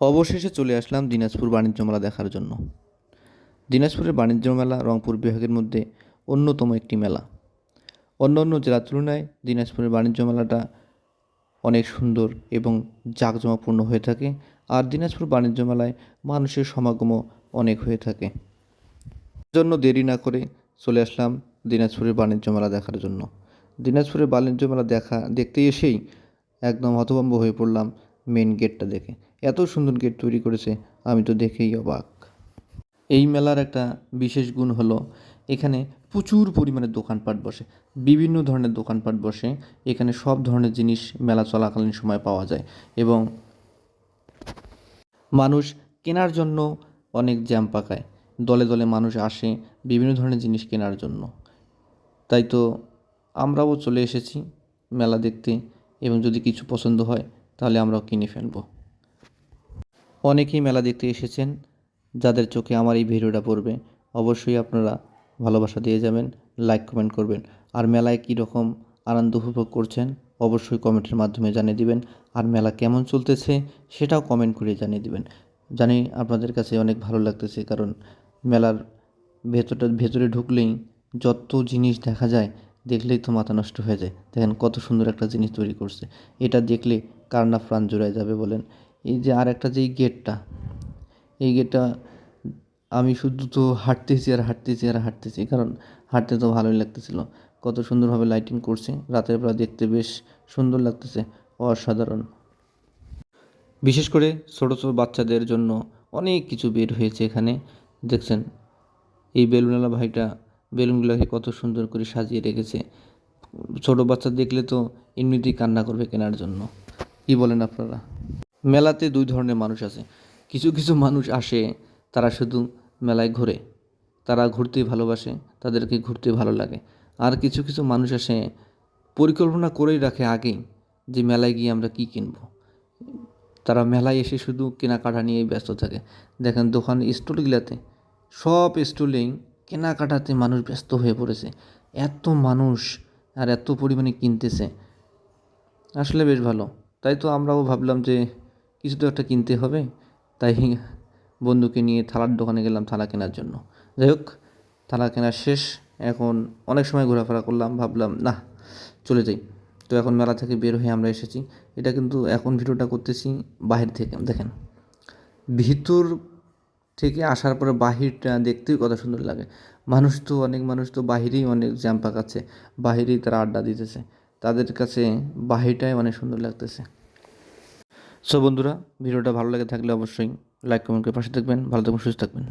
অবশেষে চলে আসলাম দিনাজপুর বাণিজ্য মেলা দেখার জন্য। দিনাজপুরের বাণিজ্য মেলা রংপুর বিভাগের মধ্যে অন্যতম একটি মেলা। অন্য অন্য জেলার তুলনায় দিনাজপুরের বাণিজ্য মেলাটা অনেক সুন্দর এবং জাঁকজমাপূর্ণ হয়ে থাকে আর দিনাজপুর বাণিজ্য মেলায় মানুষের সমাগমও অনেক হয়ে থাকে। জন্য দেরি না করে চলে আসলাম দিনাজপুরের বাণিজ্য মেলা দেখার জন্য। দিনাজপুরের বাণিজ্য মেলা দেখা দেখতে এসেই একদম হতভম্ব হয়ে পড়লাম মেন গেটটা দেখে। এত সুন্দর গেট তৈরি করেছে, আমি তো দেখেই অবাক। এই মেলার একটা বিশেষ গুণ হলো, এখানে প্রচুর পরিমাণে দোকানপাট বসে, বিভিন্ন ধরনের দোকানপাট বসে, এখানে সব ধরনের জিনিস মেলা চলাকালীন সময় পাওয়া যায় এবং মানুষ কেনার জন্য অনেক জ্যাম পাকায়, দলে দলে মানুষ আসে বিভিন্ন ধরনের জিনিস কেনার জন্য। তাই তো আমরাও চলে এসেছি মেলা দেখতে এবং যদি কিছু পছন্দ হয়, তাহলে আমরাও কিনে ফেলব। অনেকেই মেলা দেখতে এসেছেন, যাদের চোখে আমার এই ভিডিওটা পড়বে। অবশ্যই আপনারা ভালোবাসা দিয়ে যাবেন লাইক কমেন্ট করবেন। আর মেলায় কী রকম আনন্দ উপভোগ করছেন, অবশ্যই কমেন্টের মাধ্যমে জানিয়ে দিবেন। আর মেলা কেমন চলতেছে, সেটাও কমেন্ট করে জানিয়ে দিবেন। জানি আপনাদের কাছে অনেক ভালো লাগতেছে, কারণ মেলার ভেতরটা, ভেতরে ঢুকলেই যত জিনিস দেখা যায়, দেখলেই তো মাথা নষ্ট হয়ে যায়। দেখেন কত সুন্দর একটা জিনিস তৈরি করছে। এটা দেখলে কার না প্রাণ জুড়ায় যাবে বলেন। এই যে আর একটা যে এই গেটটা এই গেটটা আমি শুধু তো হাঁটতেছি আর হাঁটতেছি আর হাঁটতেছি, কারণ হাঁটতে তো ভালোই লাগতেছিল। কত সুন্দরভাবে লাইটিং করছে, রাতের বেলা দেখতে বেশ সুন্দর লাগতেছে, অসাধারণ। বিশেষ করে ছোটো ছোটো বাচ্চাদের জন্য অনেক কিছু বের হয়েছে এখানে, দেখছেন? এই বেলুনওয়ালা ভাইটা বেলুনগুলোকে কত সুন্দর করে সাজিয়ে রেখেছে। ছোটো বাচ্চা দেখলে তো এমনিতেই কান্না করবে কেনার জন্য। কি বলেন আপনারা? মেলাতে দুই ধরনের মানুষ আছে। কিছু কিছু মানুষ আসে, তারা শুধু মেলায় ঘোরে। তারা ঘুরতে ভালোবাসে, তাদেরকে ঘুরতে ভালো লাগে। আর কিছু কিছু মানুষ আসে, পরিকল্পনা করেই রাখে আগেই যে মেলায় গিয়ে আমরা কী কিনবো। তারা মেলায় এসে শুধু কেনাকাটা নিয়েই ব্যস্ত থাকে। দেখেন দোকান স্টলগুলোতে, সব স্টলেই কেনাকাটাতে মানুষ ব্যস্ত হয়ে পড়েছে। এত মানুষ আর এত পরিমাণে কিনতেছে। আসলে বেশ ভালো। তাই তো আমরাও ভাবলাম যে কিছু তো একটা কিনতে হবে। তাই বন্ধুকে নিয়ে থালার দোকানে গেলাম থালা কেনার জন্য। যাই হোক, থালা কেনা শেষ। এখন অনেক সময় ঘোরাফেরা করলাম, ভাবলাম, না, চলে যাই। তো এখন মেলা থেকে বের হয়ে আমরা এসেছি। এটা কিন্তু এখন ভিডিওটা করতেছি বাহির থেকে। দেখেন, ভিতর থেকে আসার পরে বাহিরটা দেখতেই কত সুন্দর লাগে। মানুষ তো, অনেক মানুষ তো বাহিরেই অনেক জ্যাম পাকাচ্ছে, বাহিরেই তারা আড্ডা দিতেছে। তাদের কাছে বাহিরটাই অনেক সুন্দর লাগতেছে। সো বন্ধুরা, ভিডিওটা ভালো লাগে থাকলে অবশ্যই লাইক কমেন্ট করে পাশে থাকবেন, ভালো থাকবেন, সুস্থ থাকবেন।